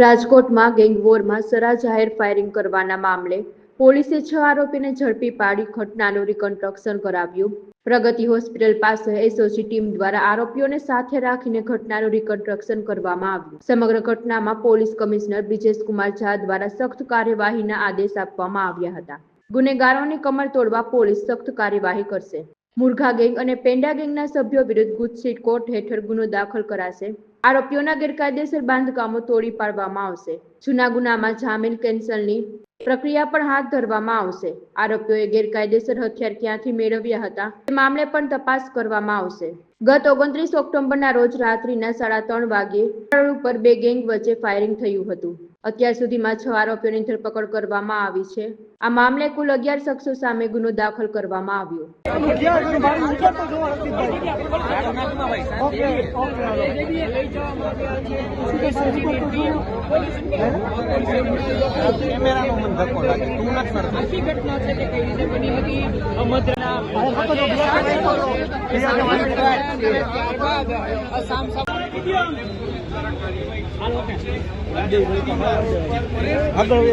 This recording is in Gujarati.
રાજકોટમાં ગેંગવોરમાં સરા જાહેર ફાયરિંગ કરવાના મામલે પોલીસે છ આરોપીને ઝડપી પાડી ઘટનાનું રિકન્સ્ટ્રક્શન કરાવ્યું. પ્રગતિ હોસ્પિટલ પાસે એસઓજી ટીમ દ્વારા આરોપીઓને સાથે રાખીને ઘટનાનું રિકન્સ્ટ્રક્શન કરવામાં આવ્યું. સમગ્ર ઘટનામાં પોલીસ કમિશનર બ્રિજેશ કુમાર ઝા દ્વારા સખ્ત કાર્યવાહીના આદેશ આપવામાં આવ્યા હતા. ગુનેગારોની કમર તોડવા પોલીસ સખ્ત કાર્યવાહી કરશે. મુરઘા ગેંગ અને પેંડા ગેંગના સભ્યો વિરુદ્ધ ગુજસીટ કોર્ટ હેઠળ ગુનો દાખલ કરાશે. આરોપીઓના ગેરકાયદેસર બાંધકામો તોડી પાડવામાં આવશે. જૂના ગુનામાં જામીન કેન્સલની પ્રક્રિયા પણ હાથ ધરવામાં આવશે. આરોપીઓએ ગેરકાયદેસર હથિયાર ક્યાંથી મેળવ્યા હતા તે મામલે પણ તપાસ કરવામાં આવશે. ગત ઓગણત્રીસ ઓક્ટોબરના રોજ રાત્રિના સાડા ત્રણ વાગ્યે ઉપર બે ગેંગ વચ્ચે ફાયરિંગ થયું હતું. અત્યાર સુધીમાં છ આરોપીઓની ધરપકડ કરવામાં આવી છે. આ મામલે કુલ અગિયાર શખ્સો સામે ગુનો દાખલ કરવામાં આવ્યો. આગળ